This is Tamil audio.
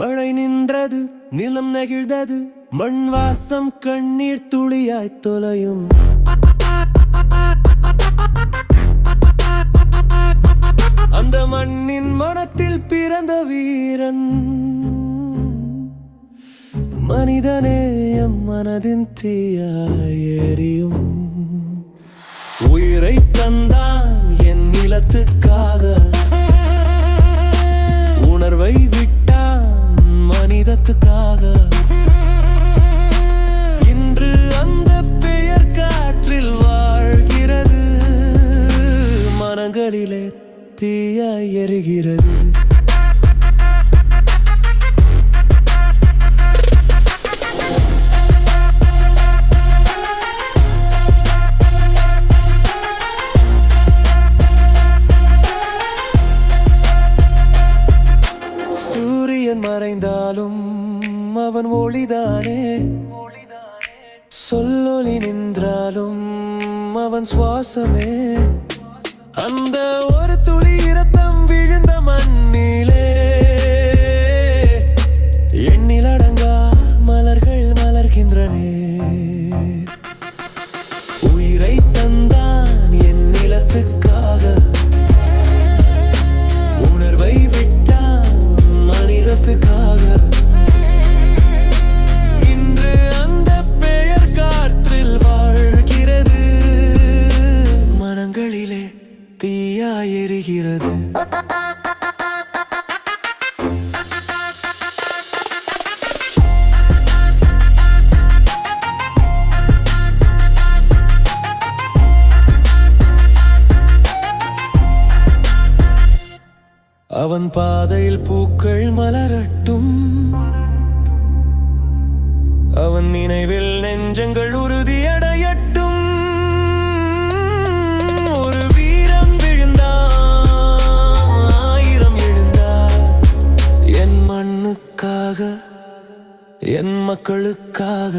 மழை நின்றது நிலம் நெகிழ்ந்தது மண் வாசம் கண்ணீர் துளியாய் தொலையும். அந்த மண்ணின் மனத்தில் பிறந்த வீரன். மனிதநேயம் மனதின் தீயாய் எரியும். உயிரை தந்தான் என் நிலத்துக்கு கண்களிலே தீய எரிகிறது. சூரியன் மறைந்தாலும் அவன் ஒளிதானே? சொல்லொளி நின்றாலும் அவன் சுவாசமே? அந்த ஒரு துளி எரிகிறது அவன் பாதையில் பூக்கள் மலரட்டும். அவன் நினைவில் நெஞ்சங்கள் என் என் மக்களுக்காக.